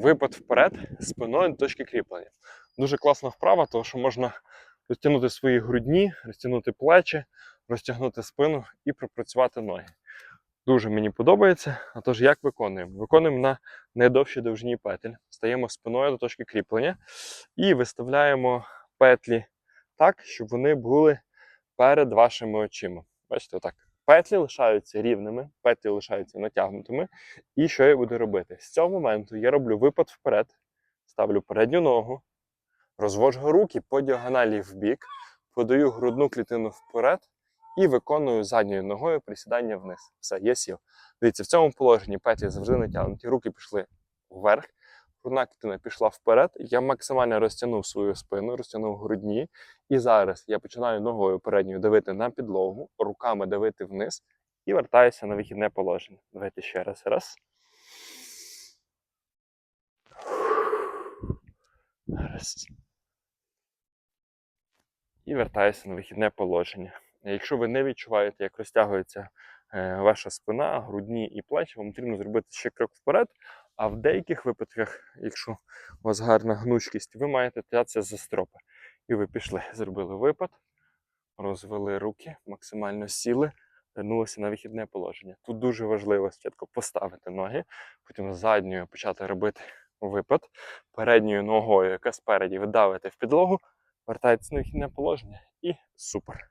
випад вперед спиною до точки кріплення. Дуже класна вправа, тому що можна розтягнути свої грудні, розтягнути плечі, розтягнути спину і пропрацювати ноги. Дуже мені подобається. А тож, як виконуємо? Виконуємо на найдовшій довжині петель. Стаємо спиною до точки кріплення і виставляємо петлі так, щоб вони були перед вашими очима. Бачите, отак. Петлі лишаються рівними, петлі лишаються натягнутими. І що я буду робити? З цього моменту я роблю випад вперед, ставлю передню ногу, розвожу руки по діагоналі в бік, подаю грудну клітину вперед і виконую задньою ногою присідання вниз. Все, є сіл. Дивіться, в цьому положенні петлі завжди натягнуті, руки пішли вверх, грудна клітина пішла вперед. Я максимально розтягнув свою спину, розтягнув грудні. І зараз я починаю ногою передньою давити на підлогу, руками давити вниз і вертаюся на вихідне положення. Давайте ще раз. Раз. Раз. І вертаюся на вихідне положення. Якщо ви не відчуваєте, як розтягується е, ваша спина, грудні і плечі, вам потрібно зробити ще крок вперед. А в деяких випадках, якщо у вас гарна гнучкість, ви маєте тягатися за стропи. І ви пішли, зробили випад, розвели руки, максимально сіли, вернулися на вихідне положення. Тут дуже важливо спочатку поставити ноги, потім задньою почати робити випад, передньою ногою, яка спереді ви давите в підлогу, вертаєтесь на вихідне положення і супер.